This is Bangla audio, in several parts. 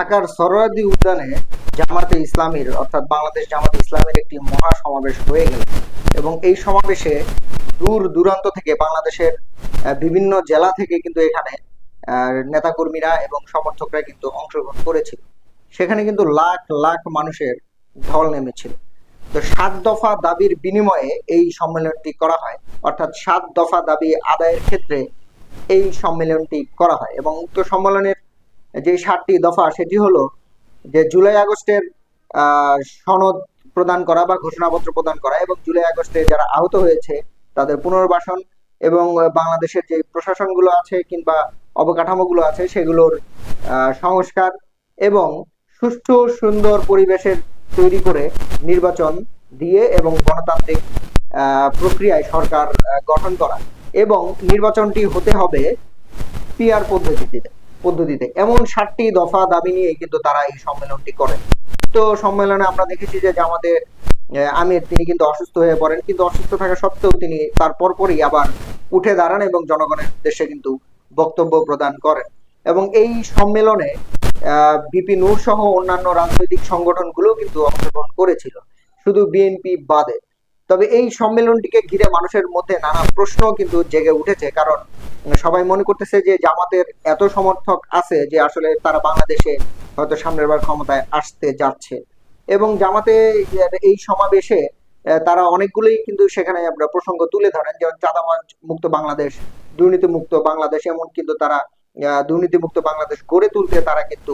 ঢাকার সরোয়ার্দী উদ্যানে জামাতে ইসলামীর, অর্থাৎ বাংলাদেশ জামাতে ইসলামের একটি মহা সমাবেশ হয়ে গেল। এবং এই সমাবেশে দূর দূরান্ত থেকে বাংলাদেশের বিভিন্ন জেলা থেকে কিন্তু এখানে নেতাকর্মীরা এবং সমর্থকরা কিন্তু অংশগ্রহণ করেছিল। সেখানে কিন্তু লাখ লাখ মানুষের ঢল নেমেছিল। তো সাত দফা দাবির বিনিময়ে এই সম্মেলনটি করা হয়। অর্থাৎ সাত দফা দাবি আদায়ের ক্ষেত্রে এই সম্মেলনটি করা হয়। এবং উক্ত সম্মেলনের যে সাতটি দফা সেটি হলো যে জুলাই আগস্টের সনদ প্রদান করা বা ঘোষণাপত্র প্রদান করা এবং জুলাই আগস্টে যারা আহত হয়েছে তাদের পুনর্বাসন এবং বাংলাদেশের যে প্রশাসনগুলো আছে কিংবা অবকাঠামোগুলো আছে সেগুলোর সংস্কার এবং সুষ্ঠু, সুন্দর পরিবেশের তৈরি করে নির্বাচন দিয়ে এবং গণতান্ত্রিক প্রক্রিয়ায় সরকার গঠন করা এবং নির্বাচনটি হতে হবে পিআর পদ্ধতিতে। পদ্ধতিতে। এমন ষাটটি দফা দাবি নিয়ে কিন্তু তারা এই সম্মেলনটি করে। তো সম্মেলনে আমরা দেখেছি যে আহ, আমির তিনি কিন্তু অসুস্থ হয়ে পড়েন। কিন্তু অসুস্থ থাকা সত্ত্বেও তিনি তার পরপরই আবার উঠে দাঁড়ান এবং জনগণের উদ্দেশ্যে কিন্তু বক্তব্য প্রদান করেন। এবং এই সম্মেলনে বিপি নূর সহ অন্যান্য রাজনৈতিক সংগঠনগুলো কিন্তু অংশগ্রহণ করেছিল। শুধু বিএনপি বাদে। তবে এই সম্মেলনটিকে ঘিরে মানুষের মধ্যে নানা প্রশ্ন কিন্তু জেগে উঠেছে, কারণ সবাই মনে করতেছে যে জামাতের এত সমর্থক আছে যে আসলে তারা বাংলাদেশে হয়তো সামনের বার ক্ষমতায় আসতে যাচ্ছে। এবং জামাতে এই সমাবেশে তারা অনেকগুলোই কিন্তু সেখানে আমরা প্রসঙ্গ তুলে ধরেন, যেমন চাঁদাবাজ মুক্ত বাংলাদেশ দুর্নীতি মুক্ত বাংলাদেশ, এমন কিন্তু তারা দুর্নীতি মুক্ত বাংলাদেশ গড়ে তুলতে তারা কিন্তু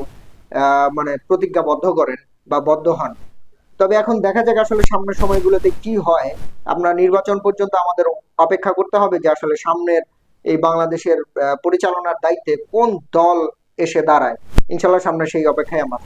মানে প্রতিজ্ঞাবদ্ধ করেন বা বদ্ধ হন। তবে এখন দেখা যাক আসলে সামনের সময়গুলোতে কি হয়। আমরা নির্বাচন পর্যন্ত আমাদের অপেক্ষা করতে হবে যে আসলে সামনের এই বাংলাদেশের পরিচালনার দায়িত্বে কোন দল এসে দাঁড়ায়। ইনশাল্লাহ সামনে সেই অপেক্ষায় আমরা